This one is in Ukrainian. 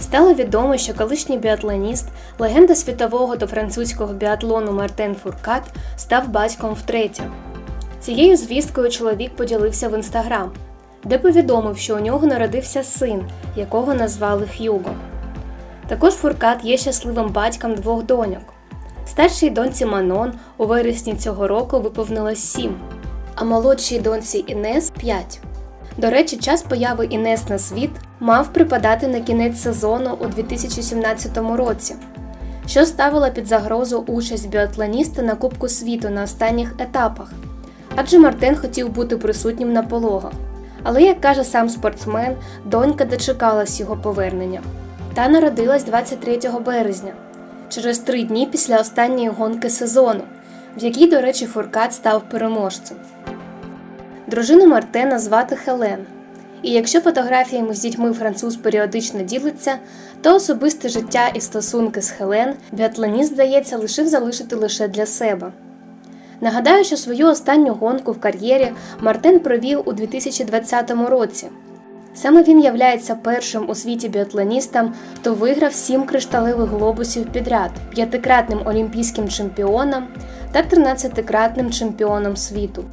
Стало відомо, що колишній біатлоніст, легенда світового та французького біатлону Мартен Фуркат став батьком втретє. Цією звісткою чоловік поділився в інстаграм, де повідомив, що у нього народився син, якого назвали Х'юго. Також Фуркат є щасливим батьком двох доньок. Старшій доньці Манон у вересні цього року виповнилось 7, а молодшій доньці Інес 5. До речі, час появи Інес на світ мав припадати на кінець сезону у 2017 році, що ставило під загрозу участь біатлоніста на Кубку світу на останніх етапах, адже Мартин хотів бути присутнім на пологах. Але, як каже сам спортсмен, донька дочекалась його повернення та народилась 23 березня, через три дні після останньої гонки сезону, в якій, до речі, Фуркат став переможцем. Дружину Мартена звати Хелен. І якщо фотографіями з дітьми француз періодично ділиться, то особисте життя і стосунки з Хелен біатлоніст, здається, лишив залишити лише для себе. Нагадаю, що свою останню гонку в кар'єрі Мартен провів у 2020 році. Саме він являється першим у світі біатлоністом, хто виграв сім кришталевих глобусів підряд, п'ятикратним олімпійським чемпіоном та 13-кратним чемпіоном світу.